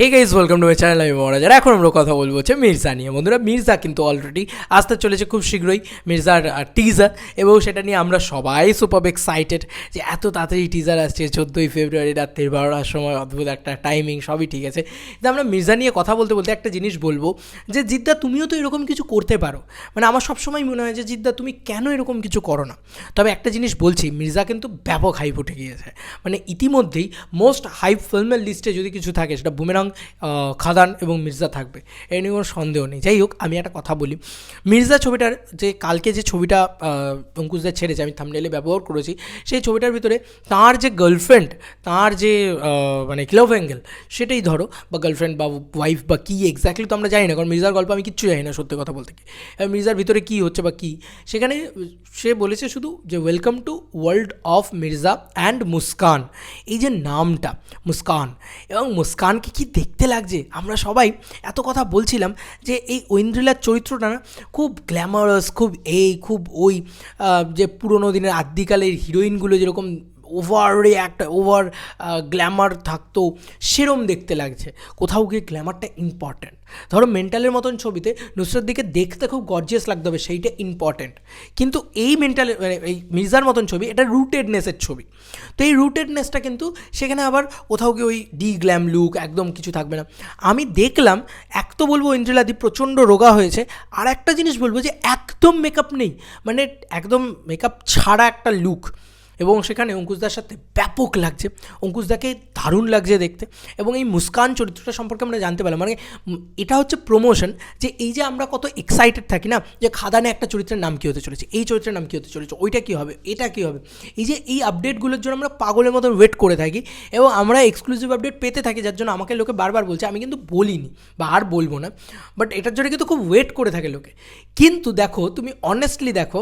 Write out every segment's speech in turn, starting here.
Hey guys welcome to my channel আমি মহারাজ। আর এখন আমরা কথা বলব হচ্ছে মির্জা নিয়ে। বন্ধুরা, মির্জা কিন্তু অলরেডি আসতে চলেছে খুব শীঘ্রই, মির্জার টিজার এবং সেটা নিয়ে আমরা সবাই সুপার এক্সাইটেড যে এত তাড়াতাড়ি টিজার আসছে, চোদ্দোই ফেব্রুয়ারি, রাত্রির বারোটার সময় অদ্ভুত একটা টাইমিং সবই ঠিক আছে। কিন্তু আমরা মির্জা নিয়ে কথা বলতে বলতে একটা জিনিস বলব যে, জিদ্দা, তুমিও তো এরকম কিছু করতে পারো। মানে আমার সবসময় মনে হয় যে, জিদ্দা, তুমি কেন এরকম কিছু করো না? তবে একটা জিনিস বলছি, মির্জা কিন্তু ব্যাপক হাইপ উঠে গিয়েছে। মানে ইতিমধ্যেই মোস্ট হাইপ ফিল্মের লিস্টে যদি কিছু থাকে, সেটা বুমেরাং খাদান এবং মির্জা থাকবে। এ নিয়ে কোনো সন্দেহ নেই। যাই হোক, আমি একটা কথা বলি। মির্জা ছবিটার যে, কালকে যে ছবিটা অঙ্কুশদা ছেড়েছে, আমি থামনেলে ব্যবহার করেছি, সেই ছবিটার ভিতরে তার যে গার্লফ্রেন্ড তার যে মানে ক্লাভ অ্যাঙ্গেল সেটাই ধরো, বা গার্লফ্রেন্ড বা ওয়াইফ বা কী এক্স্যাক্টলি তো আমরা জানি না, কারণ মির্জার গল্প আমি কিচ্ছু জানি না, সত্যি কথা বলতে কি। মির্জার ভিতরে কী হচ্ছে বা কী, সেখানে সে বলেছে শুধু যে welcome to world of Mirza and Muskan. এই যে নামটা, মুস্কান, এবং মুস্কানকে কি দেখতে লাগছে। আমরা সবাই এত কথা বলছিলাম যে এই ঐন্দ্রিলার চরিত্রটা না খুব গ্ল্যামারাস খুব এই, খুব ওই যে পুরোনো দিনের আদ্যিকালের হিরোইনগুলো যেরকম ওভার একটা ওভার গ্ল্যামার থাকতো, সেরম দেখতে লাগছে। কোথাও গিয়ে গ্ল্যামারটা ইম্পর্ট্যান্ট ধরো মেন্টালের মতন ছবিতে নুসরাত দিকে দেখতে খুব গর্জিয়াস লাগতে হবে, সেইটা ইম্পর্ট্যান্ট কিন্তু এই মেন্টালের মানে এই মির্জার মতন ছবি, এটা রুটেডনেসের ছবি। তো এই রুটেডনেসটা কিন্তু সেখানে আবার কোথাও গিয়ে ওই ডি গ্ল্যাম লুক একদম কিছু থাকবে না। আমি দেখলাম, এক তো বলব ইন্দ্রিলাদি প্রচণ্ড রোগা হয়েছে, আর একটা জিনিস বলব যে একদম মেকআপ নেই। মানে একদম মেকআপ ছাড়া একটা লুক এবং সেখানে অঙ্কুশদার সাথে ব্যাপক লাগছে। অঙ্কুশদাকে দারুণ লাগছে দেখতে এবং এই মুস্কান চরিত্রটা সম্পর্কে আমরা জানতে পারলাম। মানে এটা হচ্ছে প্রমোশন যে এই যে আমরা কত এক্সাইটেড থাকি না, যে খাদানে একটা চরিত্রের নাম কী হতে চলেছে, এই চরিত্রের নাম কী হতে চলেছে, ওইটা কী হবে, এটা কী হবে? এই যে এই আপডেটগুলোর জন্য আমরা পাগলের মতন ওয়েট করে থাকি এবং আমরা এক্সক্লুসিভ আপডেট পেতে থাকি, যার জন্য আমাকে লোকে বারবার বলছে, আমি কিন্তু বলিনি বা আর বলব না বাট এটার জন্য কিন্তু খুব ওয়েট করে থাকে লোকে। কিন্তু দেখো, তুমি অনেস্টলি দেখো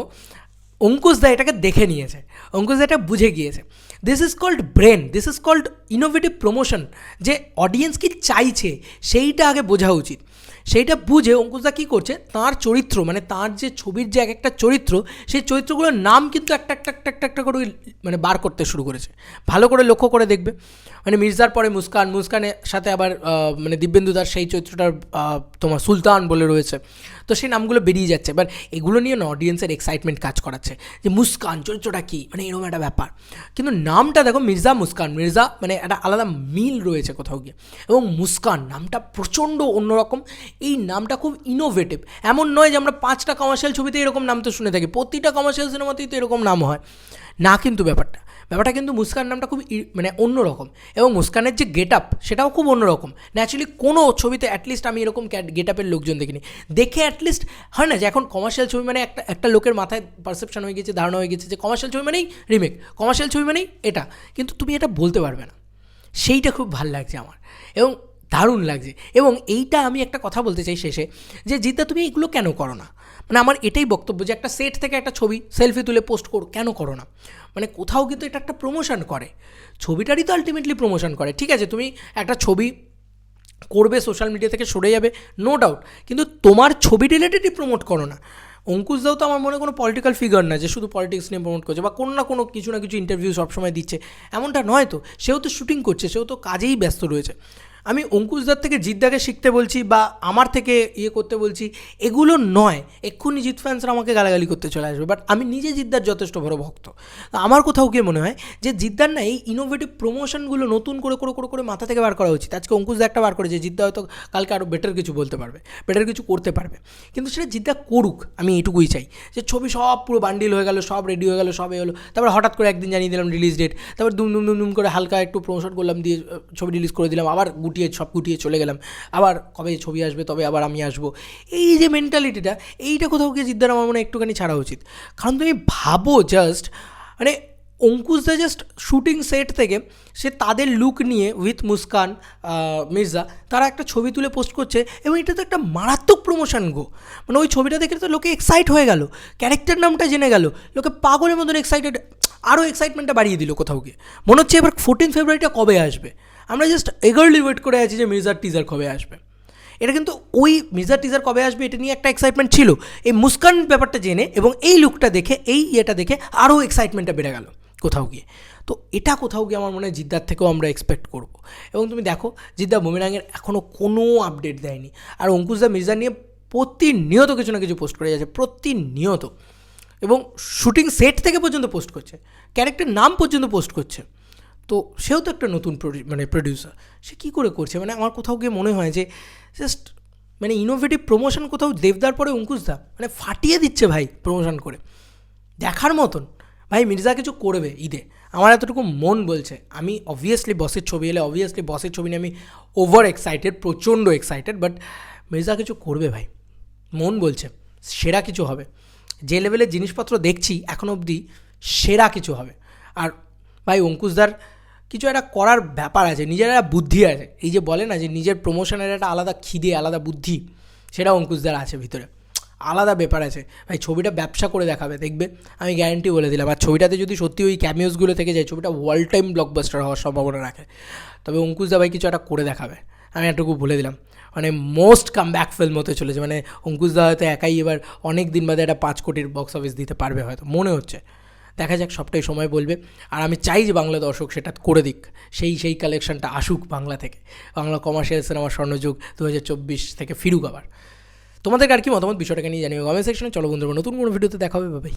অঙ্কুশদা এটাকে দেখে নিয়েছে। অঙ্কুশ দা এটা বুঝে গিয়েছে। This is called brain this is called innovative promotion যে অডিয়েন্স কি চাইছে, সেইটা আগে বোঝা উচিত। সেইটা বুঝে অঙ্কুশদা কী করছে? তার চরিত্র মানে তার যে ছবির যে এক একটা চরিত্র, সেই চরিত্রগুলোর নাম কিন্তু একটা একটা একটা একটা একটা করে মানে বার করতে শুরু করেছে। ভালো করে লক্ষ্য করে দেখবে। মানে মির্জার পরে মুস্কান, মুস্কানের সাথে আবার মানে দিব্যেন্দু দাস সেই চরিত্রটার তোমার সুলতান বলে রয়েছে। তো সেই নামগুলো বেরিয়ে যাচ্ছে। এবার এগুলো নিয়ে না অডিয়েন্সের এক্সাইটমেন্ট কাজ করাচ্ছে। যে মুস্কান, চরিত্রটা কী? মানে এরকম একটা ব্যাপার। কিন্তু নামটা দেখো, মির্জা মুস্কান। মির্জা মানে একটা আলাদা মিল রয়েছে কোথাও গিয়ে। এবং মুস্কান, নামটা প্রচণ্ড অন্যরকম। এই নামটা খুব ইনোভেটিভ এমন নয় যে আমরা পাঁচটা কমার্শিয়াল ছবিতে এরকম নাম তো শুনে থাকি, প্রতিটা কমার্শিয়াল সিনেমাতেই তো এরকম নাম হয়। না কিন্তু ব্যাপারটা ব্যাপারটা কিন্তু মুস্কান নামটা খুব মানে অন্যরকম এবং মুস্কানের যে গেট আপ সেটাও খুব অন্যরকম। ন্যাচুরালি কোনো ছবিতে অ্যাটলিস্ট আমি এরকম গেট আপের লোকজন দেখিনি। দেখে অ্যাটলিস্ট হয় না যে এখন কমার্শিয়াল ছবি মানে একটা একটা লোকের মাথায় পারসেপশন হয়ে গেছে, ধারণা হয়ে গেছে যে কমার্শিয়াল ছবি মানেই রিমেক কমার্শিয়াল ছবি মানেই এটা। কিন্তু তুমি এটা বলতে পারবে না। সেইটা খুব ভালো লাগছে আমার। এবং দারুণ লাগছে। এবং এইটা আমি একটা কথা বলতে চাই শেষে, যে জিতা তুমি এগুলো কেন করো না? মানে আমার এটাই বক্তব্য যে একটা সেট থেকে একটা ছবি সেলফি তুলে পোস্ট করো, কেন করো না? মানে কোথাও কিন্তু এটা একটা প্রমোশন করে। ছবিটারই তো আলটিমেটলি প্রমোশন করে। ঠিক আছে, তুমি একটা ছবি করবে সোশ্যাল মিডিয়া থেকে সরে যাবে নো ডাউট কিন্তু তোমার ছবি রিলেটেডই প্রমোট করো না। অঙ্কুশ দাও তো আমার মনে কোনো পলিটিক্যাল ফিগার না, যে শুধু পলিটিক্স নিয়ে প্রমোট করছে, বা কোনো না কোনো কিছু না কিছু ইন্টারভিউ সবসময় দিচ্ছে। এমনটা নয় তো, সেও তো শুটিং করছে, সেও তো কাজেই ব্যস্ত রয়েছে। আমি অঙ্কুশদার থেকে জিদ্দাকে শিখতে বলছি বা আমার থেকে ইয়ে করতে বলছি, এগুলো নয়। এক্ষুনি জিৎ ফ্যান্সরা আমাকে গালাগালি করতে চলে আসবে। বাট আমি নিজে জিদ্দার যথেষ্ট বড় ভক্ত। আমার কোথাও গিয়ে মনে হয় যে জিদ্দার না এই ইনোভেটিভ প্রমোশনগুলো নতুন করে করে করে করে মাথা থেকে বার করা উচিত। আজকে অঙ্কুশদা একটা বার করেছে, জিদ্দা হয়তো কালকে আরও বেটার কিছু বলতে পারবে বেটার কিছু করতে পারবে। কিন্তু সেটা জিদ্দা করুক, আমি এইটুকুই চাই। যে ছবি সব পুরো বান্ডিল হয়ে গেল, সব রেডি হয়ে গেল, সব এ হলো। তারপর হঠাৎ করে একদিন জানিয়ে দিলাম রিলিজ ডেট তারপর দুম দুম দুম দুম করে হালকা একটু প্রমোশন করলাম, দিয়ে, ছবি রিলিজ করে দিলাম। আবার গুটিয়ে সব গুটিয়ে চলে গেলাম। আবার কবে ছবি আসবে, তবে আবার আমি আসব। এই যে মেন্টালিটিটা এইটা কোথাও গিয়ে জিদ্দার আমার মনে একটুখানি ছাড়া উচিত। কারণ তুমি ভাবো জাস্ট মানে অঙ্কুশদা জাস্ট শুটিং সেট থেকে সে তাদের লুক নিয়ে উইথ মুস্কান মির্জা, তারা একটা ছবি তুলে পোস্ট করছে এবং এটা তো একটা মারাত্মক প্রমোশন গো। মানে ওই ছবিটা দেখে তো লোকে এক্সাইট হয়ে গেল। ক্যারেক্টার নামটা জেনে গেল। লোকে পাগলের মতন এক্সাইটেড আরও এক্সাইটমেন্টটা বাড়িয়ে দিল কোথাও গিয়ে। মনে হচ্ছে এবার ফোরটিন ফেব্রুয়ারিটা কবে আসবে? আমরা জাস্ট এগারলি ওয়েট করে আছি যে মির্জার টিজার কবে আসবে। এটা কিন্তু ওই মির্জার টিজার কবে আসবে এটা নিয়ে একটা এক্সাইটমেন্ট ছিল। এই মুস্কান ব্যাপারটা জেনে এবং এই লুকটা দেখে, এই ইয়েটা দেখে আরও এক্সাইটমেন্টটা বেড়ে গেল কোথাও গিয়ে। তো এটা কোথাও গিয়ে আমার মনে হয় জিদ্দার থেকেও আমরা এক্সপেক্ট করব। এবং তুমি দেখো, জিদ্দা বুমিরাঙের এখনও কোনো আপডেট দেয়নি। আর অঙ্কুশদা মির্জা নিয়ে প্রতিনিয়ত কিছু না কিছু পোস্ট করে যাচ্ছে, প্রতিনিয়ত। এবং শুটিং সেট থেকে পর্যন্ত পোস্ট করছে ক্যারেক্টার নাম পর্যন্ত পোস্ট করছে। তো সেও তো একটা নতুন মানে প্রডিউসার সে কী করে করছে? মানে আমার কোথাও গিয়ে মনে হয় যে জাস্ট মানে ইনোভেটিভ প্রমোশন কোথাও দেবদার পরে অঙ্কুশদা মানে ফাটিয়ে দিচ্ছে ভাই প্রমোশন করে। দেখার মতন। ভাই মির্জা কিছু করবে ঈদে। আমার এতটুকু মন বলছে। আমি অবভিয়াসলি বসের ছবি এলে অবভিয়াসলি বসের ছবি নিয়ে আমি ওভার এক্সাইটেড প্রচণ্ড এক্সাইটেড বাট মির্জা কিছু করবে ভাই। মন বলছে, সেরা কিছু হবে। যে লেভেলের জিনিসপত্র দেখছি এখন অবধি, সেরা কিছু হবে। আর ভাই অঙ্কুশদার কিছু একটা করার ব্যাপার আছে, নিজের একটা বুদ্ধি আছে। এই যে বলে না যে নিজের প্রমোশনের একটা আলাদা খিদে, আলাদা বুদ্ধি সেটা অঙ্কুশদার আছে ভিতরে। আলাদা ব্যাপার আছে। ভাই, ছবিটা ব্যবসা করে দেখাবে, দেখবে? আমি গ্যারেন্টি বলে দিলাম। আর ছবিটাতে যদি সত্যি ওই ক্যামিওসগুলো থেকে যায়, ছবিটা ওয়ার্ল্ড টাইম ব্লকবাস্টার হওয়ার সম্ভাবনা রাখে। তবে অঙ্কুশদা ভাই কিছু একটা করে দেখাবে। আমি এটুকু বলে দিলাম। মানে মোস্ট কাম ব্যাক ফিল্ম হতে চলেছে। মানে অঙ্কুশদা হয়তো একাই এবার অনেক দিন বাদে একটা পাঁচ কোটির বক্স অফিস দিতে পারবে হয়তো। মনে হচ্ছে। দেখা যাক, সবটাই সময় বলবে। আর আমি চাই যে বাংলা দর্শক সেটা করে দিক। সেই সেই কালেকশনটা আসুক বাংলা থেকে। বাংলা কমার্শিয়াল সিনেমা স্বর্ণযুগ দু হাজার চব্বিশ থেকে ফিরুক আবার। তোমাদের আর কি মতামত, বিষয়টাকে নিয়ে জানিও কমেন্ট সেকশনে চলো বন্ধুরা, নতুন কোনো ভিডিওতে দেখা হবে ভাই